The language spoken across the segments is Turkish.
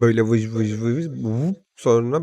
Böyle vıj vıj vıj vup, sonra.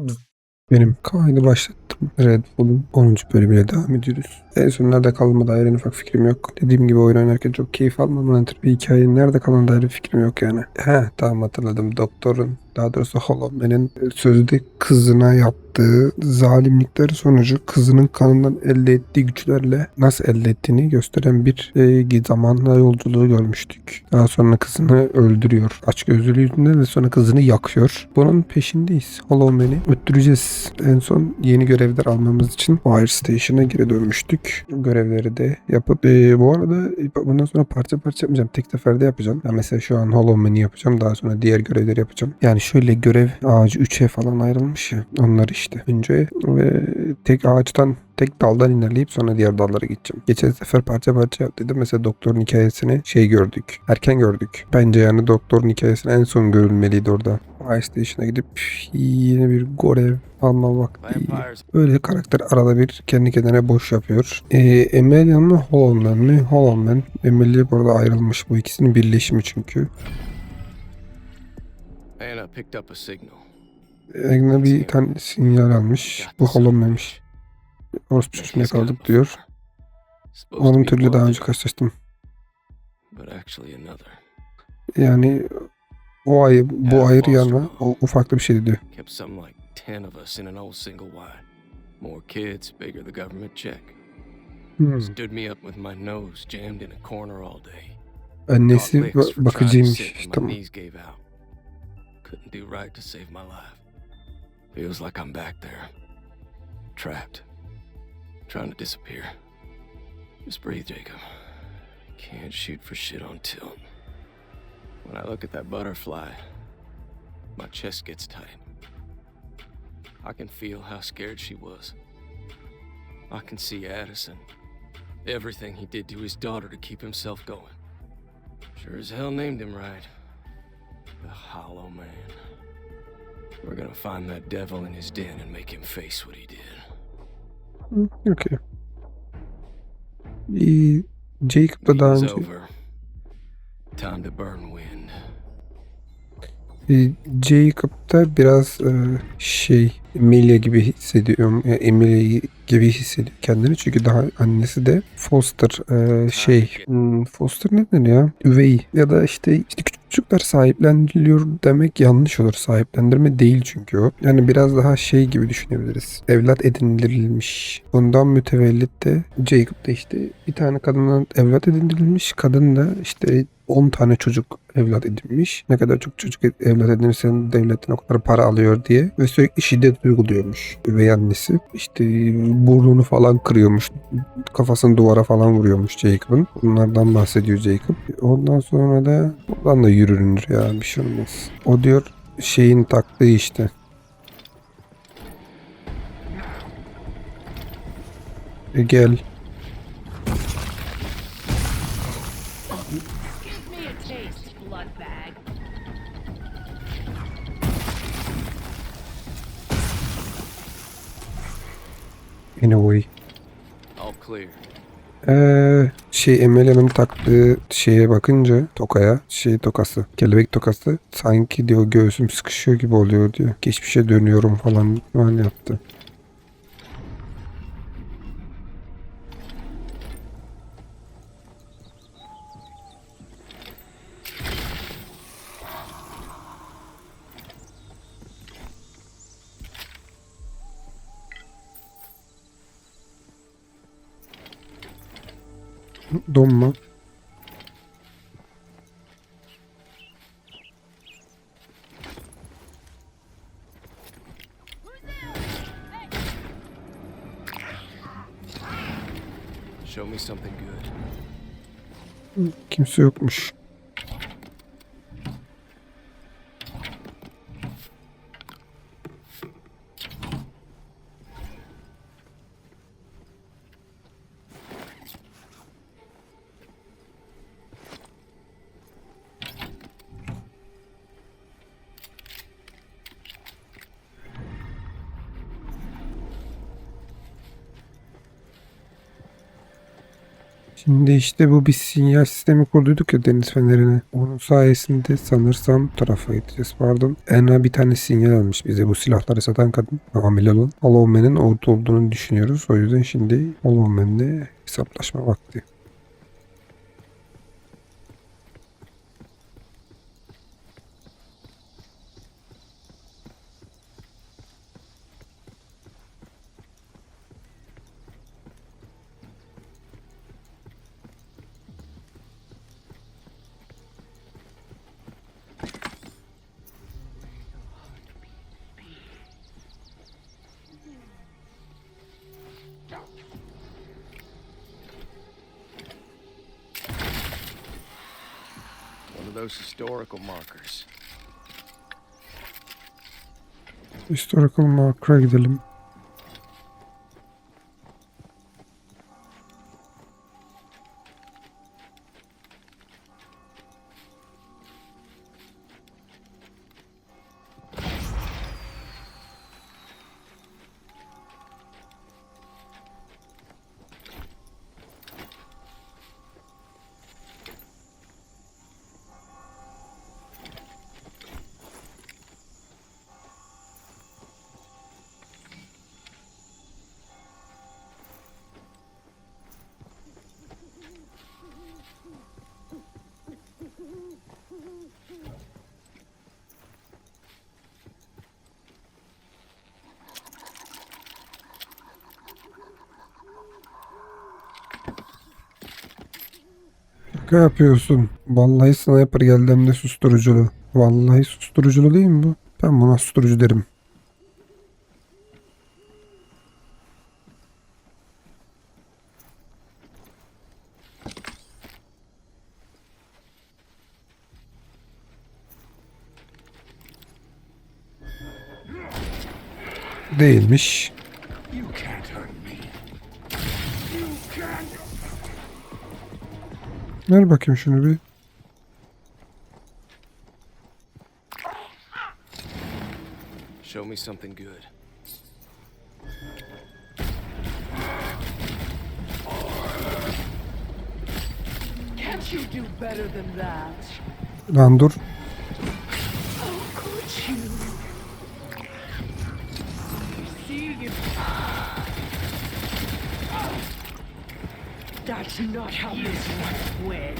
Benim kaydı başlattım. Red Bull'un 10. bölümüyle devam ediyoruz. En son nerede kaldığıma dair en ufak fikrim yok. Dediğim gibi oyun oynarken çok keyif almamın ötürü bir hikayenin nerede kaldığına dair fikrim yok yani. He tamam hatırladım. Doktorun daha doğrusu Holloman'in sözde kızına yaptığı zalimlikler sonucu kızının kanından elde ettiği güçlerle nasıl elde ettiğini gösteren bir e, zamanla yolculuğu görmüştük. Daha sonra kızını öldürüyor. Açgözlülüğü yüzünden ve sonra kızını yakıyor. Bunun peşindeyiz. Holloman'i öttüreceğiz. En son yeni görevler almamız için Fire Station'a geri dönmüştük. Görevleri de yapıp e, bu arada bundan sonra parça parça yapmayacağım. Tek seferde yapacağım. Yani mesela şu an Hollow yapacağım. Daha sonra diğer görevleri yapacağım. Yani şöyle görev ağacı 3'e falan ayrılmış ya. Onlar işte. Önce ve tek ağaçtan tek daldan ilerleyip sonra diğer dallara gideceğim. Geçen sefer parça parça yaptıydım. Mesela doktorun hikayesini şey gördük. Erken gördük. Bence yani doktorun hikayesini en son görülmeliydi orada. Fire Station'a gidip yeni bir görev alma vakti. Öyle karakter arada bir kendi kendine boş yapıyor. Ee, Emilia mı Holloman mi? Holloman. Emilia burada ayrılmış. Bu ikisinin birleşimi çünkü. Anna picked up a signal. Egna bir tane sinyal almış. Bu Holloman'mış. Orospu çocuğunu yakaladık diyor. Onun türlü daha önce karşılaştım. Yani o ayı, bu ayrı yana o ufaklı bir şey diyor. More kids, bigger the government check. Hmm. Stood me up with my nose jammed in a corner all day. Annesi bakıcıymış. Tamam. Couldn't do right to save my life. Feels like I'm back there. Trapped. Trying to disappear. Just breathe, Jacob. Can't shoot for shit on tilt. When I look at that butterfly, my chest gets tight. I can feel how scared she was. I can see Addison. Everything he did to his daughter to keep himself going. Sure as hell named him right. The Hollow Man. We're gonna find that devil in his den and make him face what he did. Hı, Okey. İyi. Jacob da daha önce. Time to burn wind. e, Jacob da biraz e, şey Emilia gibi hissediyorum. E, Emilia gibi hissediyor kendini. Çünkü daha annesi de Foster e, şey hmm, Foster nedir ya? Üvey ya da işte, işte küçük çocuklar sahiplendiriliyor demek yanlış olur. Sahiplendirme değil çünkü o. Yani biraz daha şey gibi düşünebiliriz. Evlat edinilerilmiş. Bundan mütevellit de Jacob da işte bir tane kadından evlat edinirilmiş. Kadın da işte 10 tane çocuk evlat edinmiş. Ne kadar çok çocuk evlat edinirsen devletten o kadar para alıyor diye. Ve sürekli şiddet uyguluyormuş üvey annesi. İşte burnunu falan kırıyormuş. Kafasını duvara falan vuruyormuş Jacob'ın. Bunlardan bahsediyor Jacob. Ondan sonra da oradan da yürünür ya bir şey olmaz. O diyor şeyin taktığı işte. E gel. Anyway. All clear. Ee, şey Emelia'nın taktığı şeye bakınca tokaya şey tokası kelebek tokası sanki diyor göğsüm sıkışıyor gibi oluyor diyor. Geçmişe dönüyorum falan öyle yaptı. Donma. Show me something good. Kimse yokmuş. Şimdi işte bu bir sinyal sistemi kurduyduk ya deniz fenerine. Onun sayesinde sanırsam tarafa gideceğiz pardon. Enra bir tane sinyal almış bize bu silahları satan kadın. Hamile olan. Hollow Man'in orada olduğunu düşünüyoruz. O yüzden şimdi Hollow Man'le hesaplaşma vakti. Those historical markers. Historical marker'a gidelim. Şaka yapıyorsun. Vallahi sniper geldi hem de susturuculu. Vallahi susturuculu değil mi bu? Ben buna susturucu derim. Değilmiş. Ver bakayım şunu bir. Show me something good. Can't you do better than that? Lan dur. That's not how one went.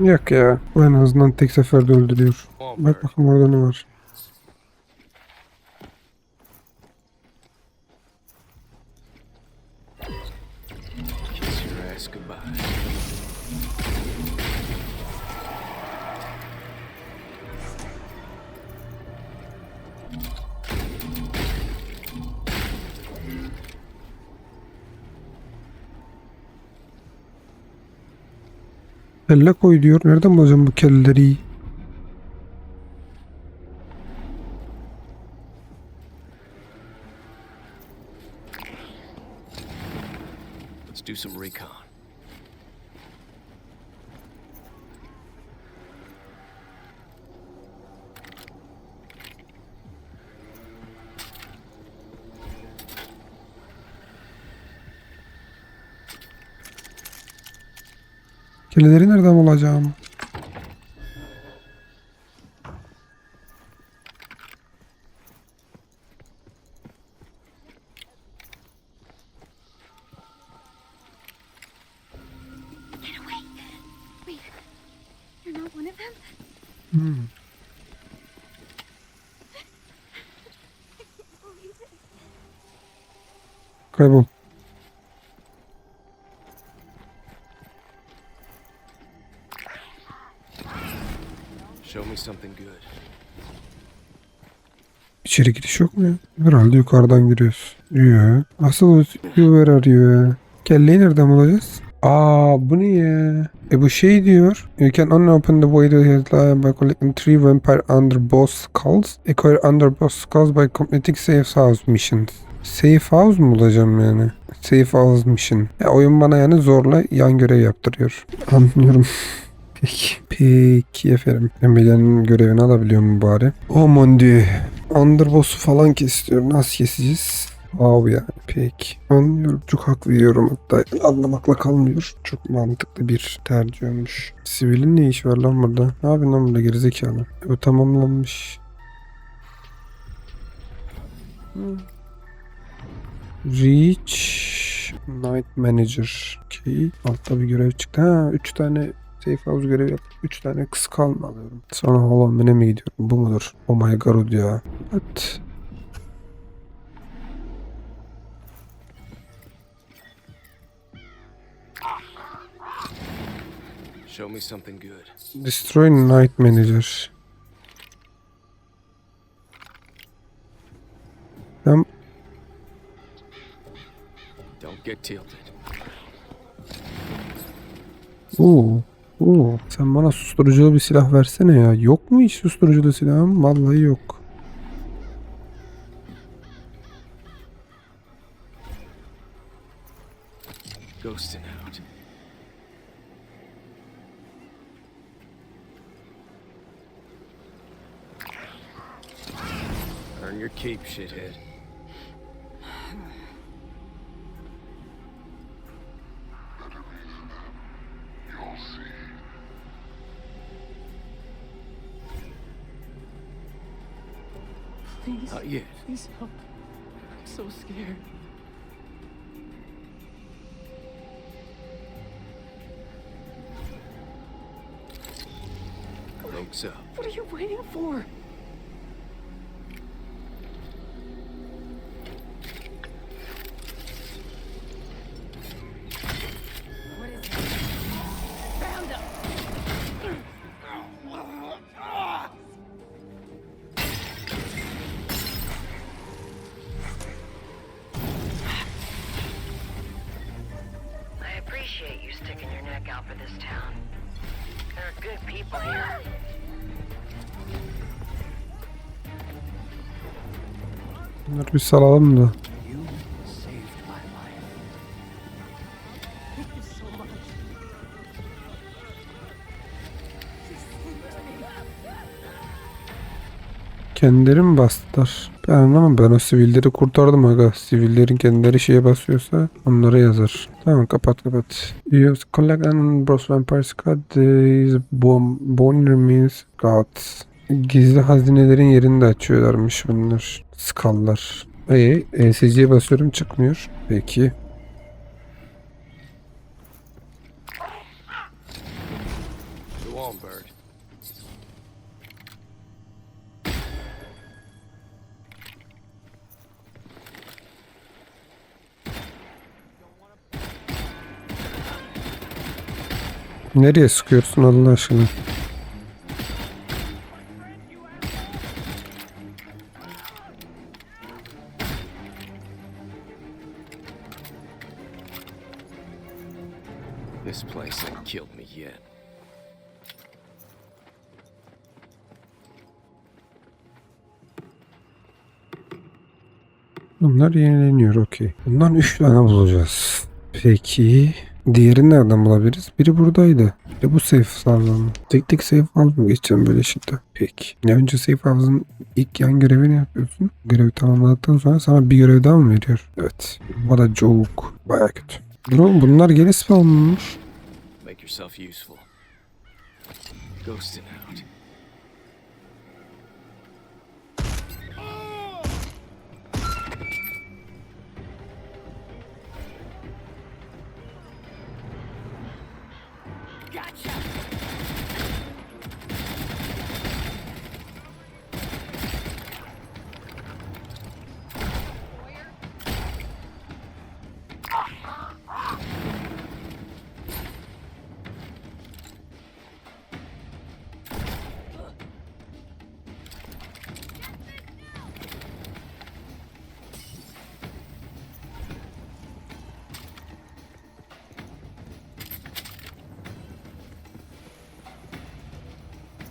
Yok ya. En azından tek seferde öldürüyor. Bak bakalım orada ne var. Kelle koy diyor. Nereden bulacağım bu kelleri? Them? Wait. Wait. You're not one of them? Hmm. Kaybol. İçeri giriş yok mu ya? Herhalde yukarıdan giriyoruz. Yo. Asıl where are you? Kelleyi nereden bulacağız? Aa bu ne ya? E bu şey diyor. You can only open the way to his life by collecting three vampire underboss skulls. Acquire underboss skulls by completing safe house missions. Safe house mu bulacağım yani? Safe house mission. Ya oyun bana yani zorla yan görev yaptırıyor. Anlıyorum. Peki. Peki efendim. Emelia'nın görevini alabiliyor mu bari? Oh mon dieu. Underboss'u falan kesiyor. Nasıl keseceğiz? Wow yani. Peki. Anlıyorum. Çok hak veriyorum hatta. Anlamakla kalmıyor. Çok mantıklı bir tercih olmuş. Sivilin ne işi var lan burada? Ne yapıyorsun lan burada gerizekalı? Bu tamamlanmış. Reach Night Manager. Okay. Altta bir görev çıktı. Ha 3 tane Safe House görevi yap. 3 tane kıskal mı alıyorum? Sonra Hollow Man'e mi gidiyorum? Bu mudur? Oh my god ya. What? Show me something good. Destroy Night Manager. Ben Don't get tilted. Oo. Oo. Sen bana susturuculu bir silah versene ya. Yok mu hiç susturuculu silahım? Vallahi yok. Earn your keep, shithead. Please, Not yet. please help. I'm so scared. Links up. What are you waiting for? Bunları bir salalım da. You you. Kendileri mi bastılar? Ben anlamam. Ben o sivilleri kurtardım aga. Sivillerin kendileri şeye basıyorsa onlara yazar. Tamam kapat kapat. Use collect and browse vampires card. These bone, bone remains gods. Gizli hazinelerin yerini de açıyorlarmış bunlar. Skallar. E, ESC'ye basıyorum çıkmıyor. Peki. Nereye sıkıyorsun Allah aşkına? Bunlar yenileniyor okey. Bundan 3 tane bulacağız. Peki. Diğerini nereden bulabiliriz? Biri buradaydı. Biri bu safe house'dan. Tek tek safe mı geçeceğim böyle şimdi? Peki. Ne önce safe house'ın ilk yan görevini yapıyorsun. Görevi tamamladıktan sonra sana bir görev daha mı veriyor? Evet. Bu da joke. Baya kötü. Bro bunlar geri spawnlanmış. Make yourself useful. Ghosting out.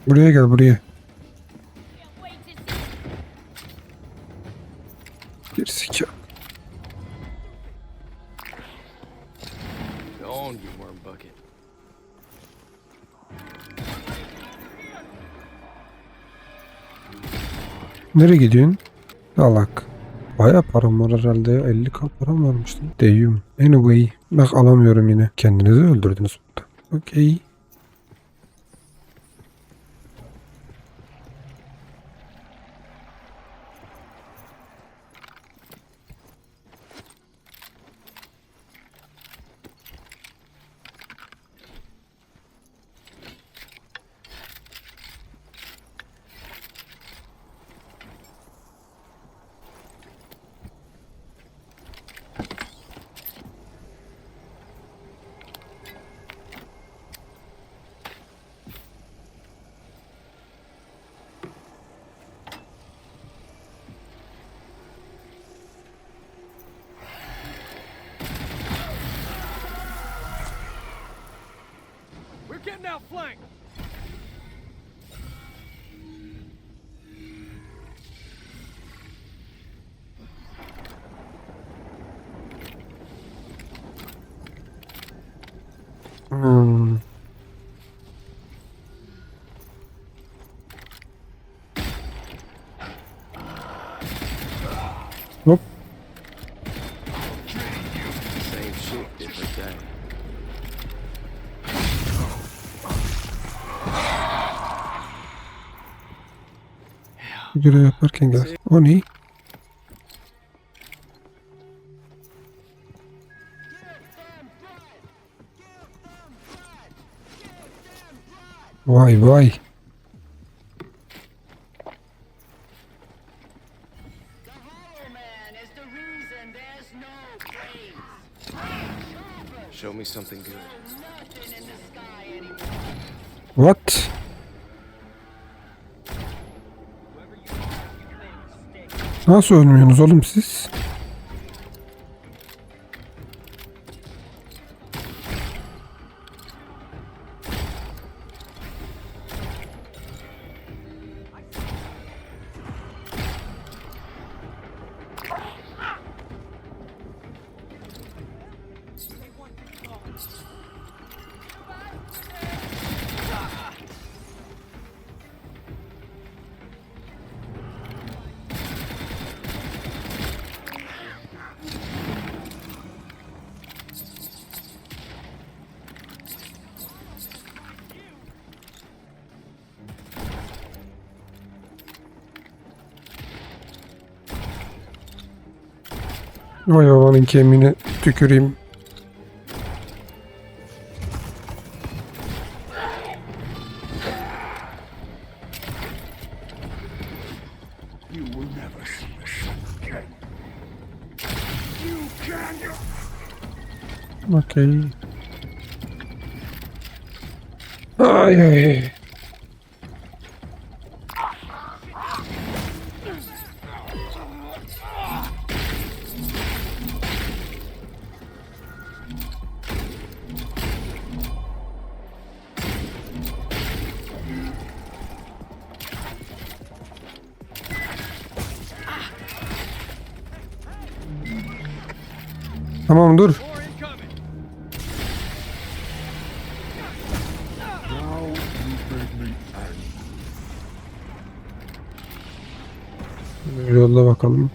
Buraya gel buraya. Bir Gerizekalı. Nereye gidiyorsun? Alak. Baya param var herhalde. 50 k param varmış. Değiyor. Anyway. Bak alamıyorum yine. Kendinizi öldürdünüz burada. Okey. We're getting Görev yaparken gel. O ne? Vay vay. The Hollow Man is the reason there's no place. Show me something good. Nothing in the sky anymore. What? Nasıl ölmüyorsunuz oğlum siz? Vay babanın kemiğine tüküreyim. Okey. Ay ay. Tamam dur. Yolla bakalım.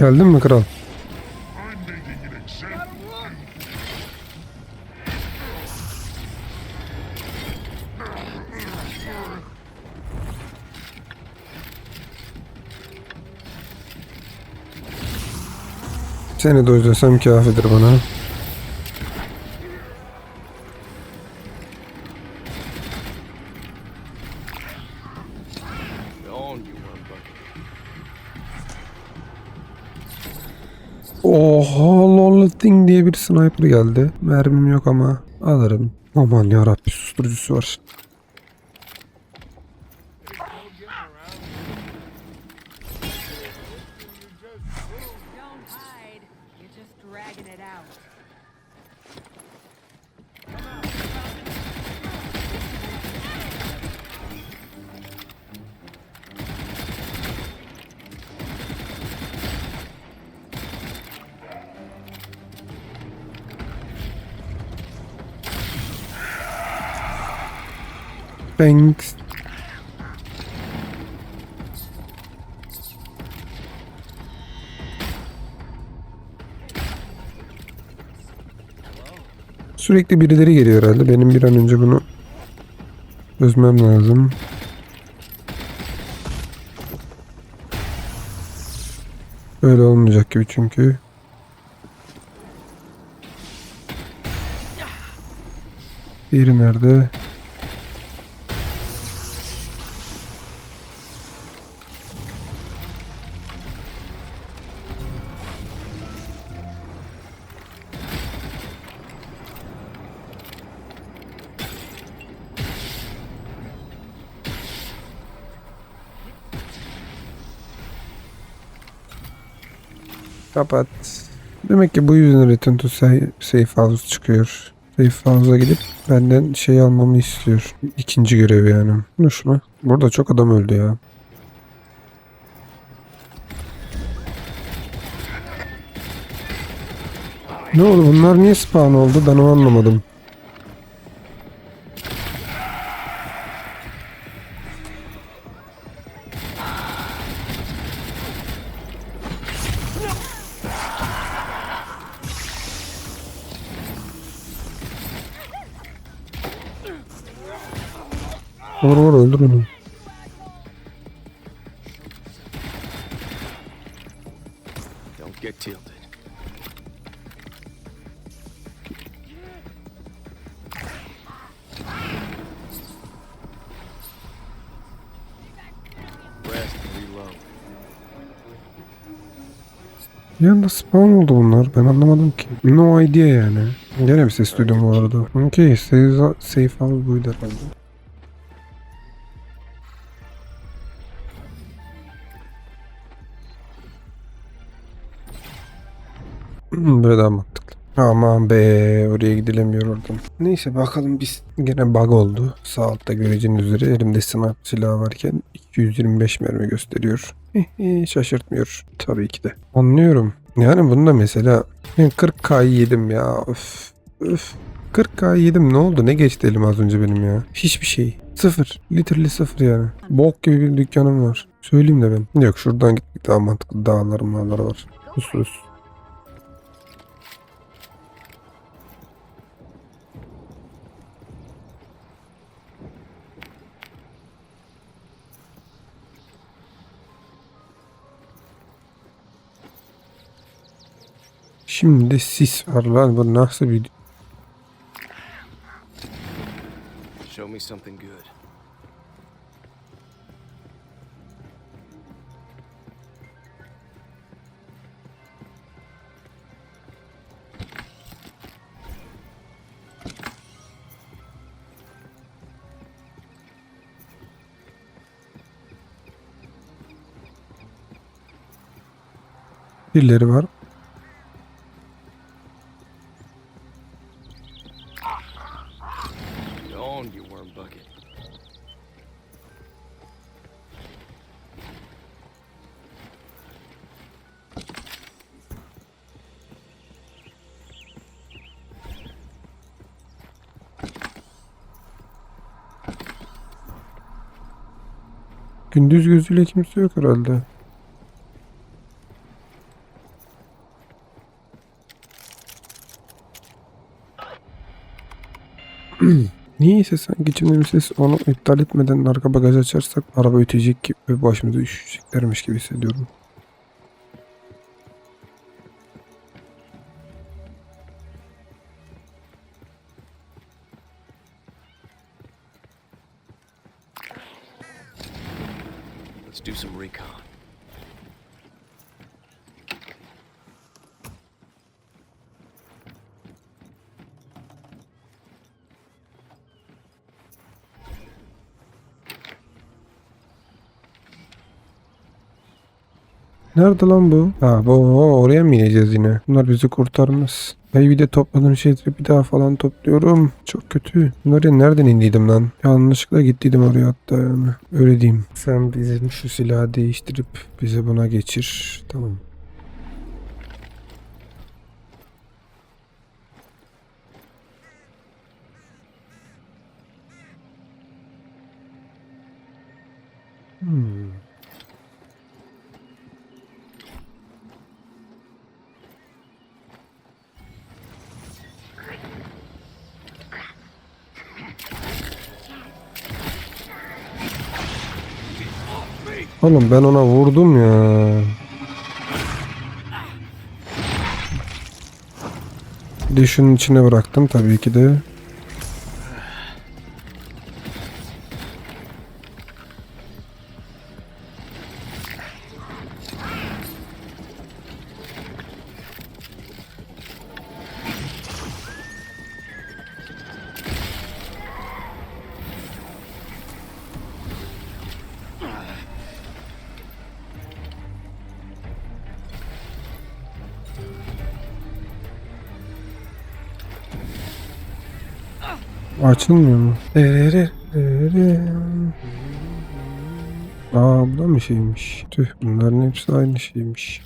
Geldin mi kral? Seni de özlesem kafidir bana. Thing diye bir sniper geldi. Mermim yok ama alırım. Aman yarabbi susturucusu var. Thanks. Sürekli birileri geliyor herhalde. Benim bir an önce bunu çözmem lazım. Böyle olmayacak gibi çünkü. Diğeri nerede? Kapat. Demek ki bu yüzden Return to Sa- Safe House çıkıyor. Safe House'a gidip benden şey almamı istiyor. İkinci görev yani. Ne şuna? Burada çok adam öldü ya. Ne oldu bunlar niye spawn oldu ben onu anlamadım. Bir anda spawn oldu bunlar. Ben anlamadım ki. No idea yani. Gene bir ses duydum bu arada. Okey. Safe, safe house buydu herhalde. Hmm, Böyle daha mantıklı. Aman be oraya gidilemiyor oradan. Neyse bakalım biz gene bug oldu. Sağ altta göreceğiniz üzere elimde sniper silahı varken 225 mermi gösteriyor. Şaşırtmıyor tabii ki de. Anlıyorum. Yani bunda mesela ben 40k yedim ya. Öf. Öf. 40k yedim ne oldu? Ne geçti elim az önce benim ya? Hiçbir şey. Sıfır. Literally sıfır yani. Bok gibi bir dükkanım var. Söyleyeyim de ben. Yok şuradan gittik daha mantıklı. Dağlar mağlar var. Sus sus. Şimdi sis var lan. Bu nasıl bir... Show me something good. Birileri var. Gündüz gözüyle kimse yok herhalde. Niyeyse sanki içimde bir ses onu iptal etmeden arka bagaj açarsak araba ötecek gibi ve başımıza üşüyeceklermiş gibi hissediyorum. Let's do some recon. Nerede lan bu? Ha bu oraya mı ineceğiz yine? Bunlar bizi kurtarmaz. Ay bir de topladığım şeyleri bir daha falan topluyorum. Çok kötü. Bunları nereden indiydim lan? Yanlışlıkla gittiydim oraya hatta yani. Öyle diyeyim. Sen bizim şu silahı değiştirip bize buna geçir. Tamam. Hmm. Oğlum ben ona vurdum ya. Dişin içine bıraktım tabii ki de. Açılmıyor mu? Aa bu da mı şeymiş? Tüh bunların hepsi aynı şeymiş.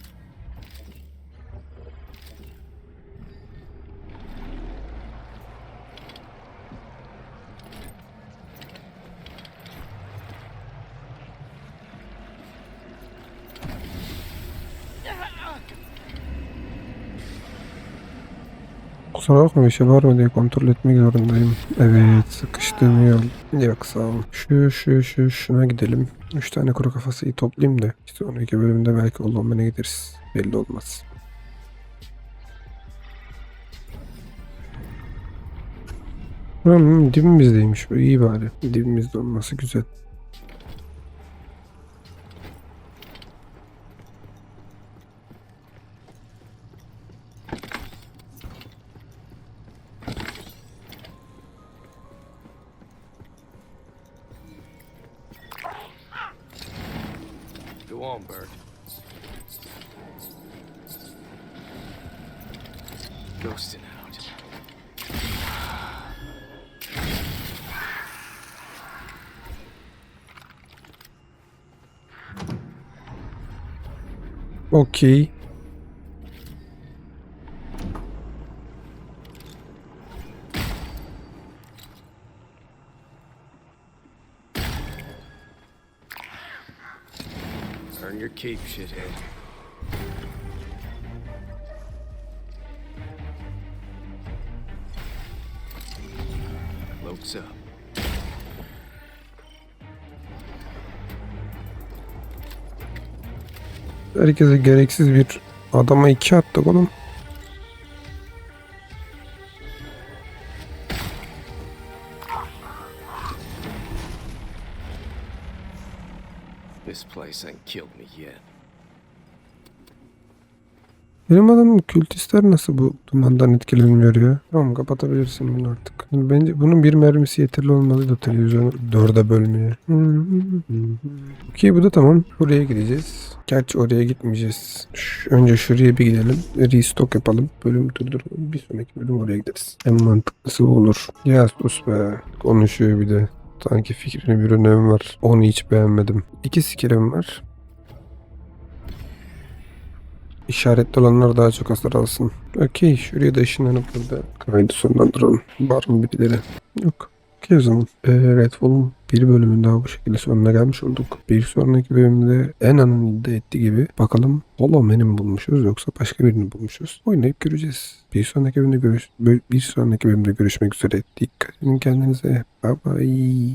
Kusura bakma bir şey var mı diye kontrol etmek zorundayım. Evet sıkıştığım yol. Yok sağ ol. Şu şu şu şuna gidelim. 3 tane kuru kafasıyı toplayayım da. İşte sonraki bölümde belki Olman'a gideriz. Belli olmaz. Hmm, dibimizdeymiş iyi bari. Dibimizde olması güzel. Okey. Earn your keep, shithead. Herkese gereksiz bir adama iki attık oğlum. This place ain't killed me yet. Benim adamım kültistler nasıl bu dumandan etkilenmiyor ya? Tamam kapatabilirsin bunu artık. Bence bunun bir mermisi yeterli olmalıydı televizyonu dörde bölmeye. Okey bu da tamam. Buraya gideceğiz. Gerçi oraya gitmeyeceğiz. Ş- önce şuraya bir gidelim. Restock yapalım. Bölüm durduralım. Bir sonraki bölüm oraya gideriz. En mantıklısı olur. Ya sus be. Konuşuyor bir de. Sanki fikrine bir önemi var. Onu hiç beğenmedim. İki skillim var. İşaretli olanlar daha çok hasar alsın. Okey şuraya da ışınlanıp burada kaydı sonlandıralım. Var mı birileri? Yok. Okey o zaman. Ee, Redfall'un bir bölümün daha bu şekilde sonuna gelmiş olduk. Bir sonraki bölümde Ena'nın iddia ettiği gibi bakalım Hollow Man'i mi bulmuşuz yoksa başka birini bulmuşuz. Oynayıp göreceğiz. Bir sonraki bölümde görüş bir sonraki bölümde görüşmek üzere. Dikkat edin kendinize. Bye bye.